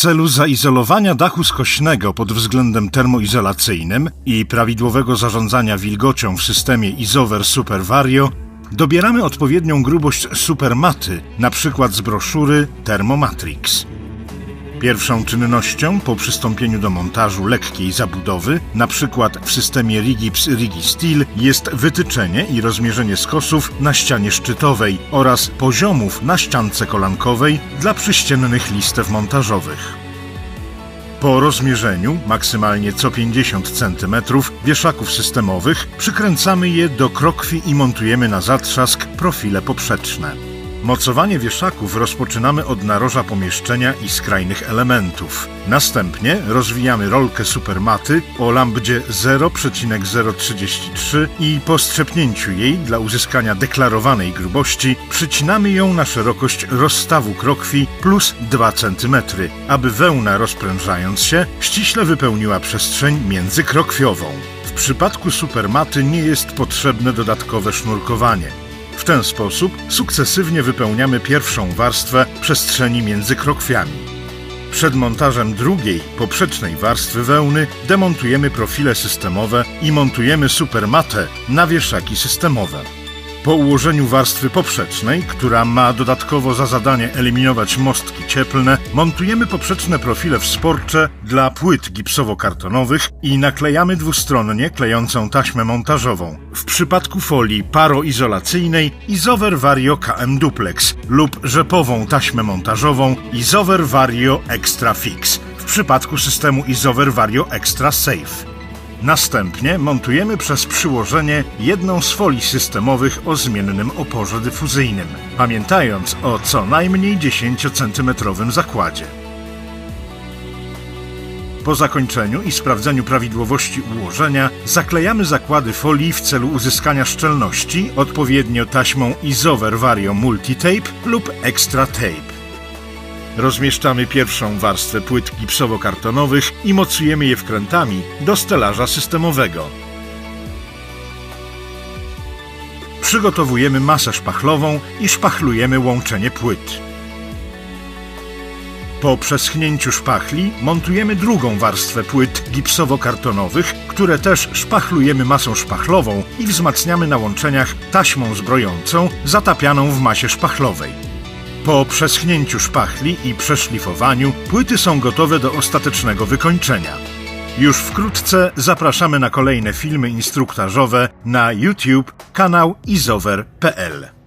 celu zaizolowania dachu skośnego pod względem termoizolacyjnym i prawidłowego zarządzania wilgocią w systemie Isover Super Vario dobieramy odpowiednią grubość supermaty, przykład z broszury Thermomatrix. Pierwszą czynnością po przystąpieniu do montażu lekkiej zabudowy, na przykład w systemie Rigips Rigisteel, jest wytyczenie i rozmierzenie skosów na ścianie szczytowej oraz poziomów na ściance kolankowej dla przyściennych listew montażowych. Po rozmierzeniu, maksymalnie co 50 cm, wieszaków systemowych przykręcamy je do krokwi i montujemy na zatrzask profile poprzeczne. Mocowanie wieszaków rozpoczynamy od naroża pomieszczenia i skrajnych elementów. Następnie rozwijamy rolkę supermaty o lambdzie 0,033 i po strzepnięciu jej dla uzyskania deklarowanej grubości przycinamy ją na szerokość rozstawu krokwi plus 2 cm, aby wełna rozprężając się ściśle wypełniła przestrzeń międzykrokwiową. W przypadku supermaty nie jest potrzebne dodatkowe sznurkowanie. W ten sposób sukcesywnie wypełniamy pierwszą warstwę przestrzeni między krokwiami. Przed montażem drugiej, poprzecznej warstwy wełny demontujemy profile systemowe i montujemy supermatę na wieszaki systemowe. Po ułożeniu warstwy poprzecznej, która ma dodatkowo za zadanie eliminować mostki cieplne, montujemy poprzeczne profile wsporcze dla płyt gipsowo-kartonowych i naklejamy dwustronnie klejącą taśmę montażową. W przypadku folii paroizolacyjnej Isover Vario KM Duplex lub rzepową taśmę montażową Isover Vario Extra Fix w przypadku systemu Isover Vario Extra Safe. Następnie montujemy przez przyłożenie jedną z folii systemowych o zmiennym oporze dyfuzyjnym, pamiętając o co najmniej 10 cm zakładzie. Po zakończeniu i sprawdzeniu prawidłowości ułożenia zaklejamy zakłady folii w celu uzyskania szczelności odpowiednio taśmą Isover Vario Multitape lub Extra Tape. Rozmieszczamy pierwszą warstwę płyt gipsowo-kartonowych i mocujemy je wkrętami do stelaża systemowego. Przygotowujemy masę szpachlową i szpachlujemy łączenie płyt. Po przeschnięciu szpachli montujemy drugą warstwę płyt gipsowo-kartonowych, które też szpachlujemy masą szpachlową i wzmacniamy na łączeniach taśmą zbrojącą zatapianą w masie szpachlowej. Po przeschnięciu szpachli i przeszlifowaniu płyty są gotowe do ostatecznego wykończenia. Już wkrótce zapraszamy na kolejne filmy instruktażowe na YouTube kanał izover.pl.